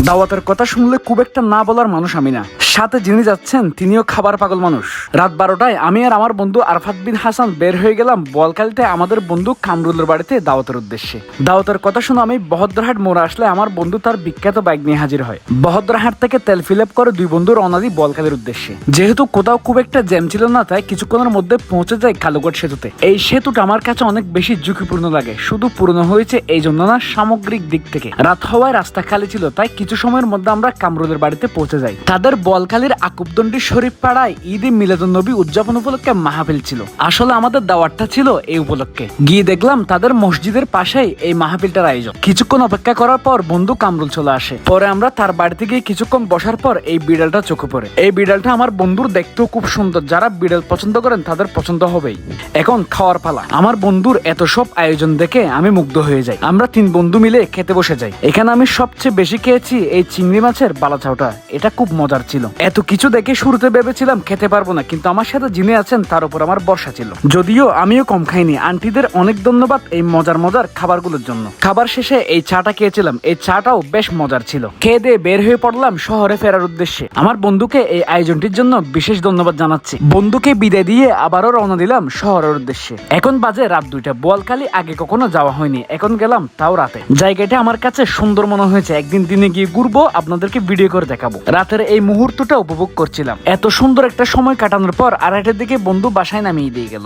দাওয়াতের কথা শুনলে খুব একটা না বলার মানুষ আমি না। সাথে যিনি যাচ্ছেন, তিনিও খাবার পাগল মানুষ। রাত বারোটায় আমি আর আমার বন্ধু আরফাত বিন হাসান বের হয়ে গেলাম বলকালিতে আমাদের বন্ধু কামরুলের বাড়িতে দাওয়াতের উদ্দেশ্যে। দাওয়াতের কথা শুনে আমি বহদ্রহাট মোড়ে আসলে আমার বন্ধু তার বিখ্যাত বাইক নিয়ে হাজির হয়। বহদ্রহাট থেকে তেল ফিলেপ করে দুই বন্ধু রওনা দিই বলকালির উদ্দেশ্যে। যেহেতু কোথাও খুব একটা জ্যাম ছিল না, তাই কিছুক্ষণের মধ্যে পৌঁছে যায় কালুগড় সেতুতে। এই সেতুটা আমার কাছে অনেক বেশি ঝুঁকিপূর্ণ লাগে। শুধু পুরনো হয়েছে এই জন্য না, সামগ্রিক দিক থেকে। রাত হওয়ায় রাস্তা খালি ছিল, তাই কিছু সময়ের মধ্যে আমরা কামরুলের বাড়িতে পৌঁছে যাই। তাদের বলকালির আকুবদন্ডি শরীফ পাড়ায় ঈদে মিলাদুন্নবী উদযাপন উপলক্ষে মাহফিল ছিল। আসলে আমাদের দাওয়াতটা ছিল এই উপলক্ষে। গিয়ে দেখলাম তাদের মসজিদের পাশেই এই মাহফিলটার আয়োজন। কিছুক্ষণ অপেক্ষা করার পর বন্ধু কামরুল চলে আসে। পরে আমরা তার বাড়িতে গিয়ে কিছুক্ষণ বসার পর এই বিড়ালটা চোখে পড়ে। এই বিড়ালটা আমার বন্ধুর দেখতেও খুব সুন্দর। যারা বিড়াল পছন্দ করেন তাদের পছন্দ হবেই। এখন খাওয়ার পালা। আমার বন্ধুর এত সব আয়োজন দেখে আমি মুগ্ধ হয়ে যাই। আমরা তিন বন্ধু মিলে খেতে বসে যাই। এখানে আমি সবচেয়ে বেশি খেয়েছি এই চিংড়ি মাছের বালাচাওটা এটা খুব মজার ছিল। এত কিছু দেখে শুরুতে ভেবেছিলাম খেতে পারব না, কিন্তু আমার সাথে যিনি আছেন, তার উপর আমার বর্ষা ছিল। যদিও আমিও কম খাইনি, আন্টিদের অনেক ধন্যবাদ এই মজার মজার খাবারগুলোর জন্য। খাবার শেষে এই চাটা খেয়েছিলাম, এই চাটাও বেশ মজার ছিল। খেয়ে দিয়ে বের হয়ে পড়লাম শহরে ফেরার উদ্দেশ্যে। আমার বন্ধুকে এই আয়োজনটির জন্য বিশেষ ধন্যবাদ জানাচ্ছি। বন্ধুকে বিদায় দিয়ে আবারও রওনা দিলাম শহরের উদ্দেশ্যে। এখন বাজে রাত দুইটা, বোয়ালখালী আগে কখনো যাওয়া হয়নি, এখন গেলাম তাও রাতে। জায়গাটা আমার কাছে সুন্দর মনে হয়েছে, একদিন দিনে গিয়ে ঘুরবো, আপনাদেরকে ভিডিও করে দেখাবো। রাতের এই মুহূর্তটা উপভোগ করছিলাম। এত সুন্দর একটা সময় কাটানোর পর আড়াইটার দিকে বন্ধু বাসায় নামিয়ে দিয়ে গেল।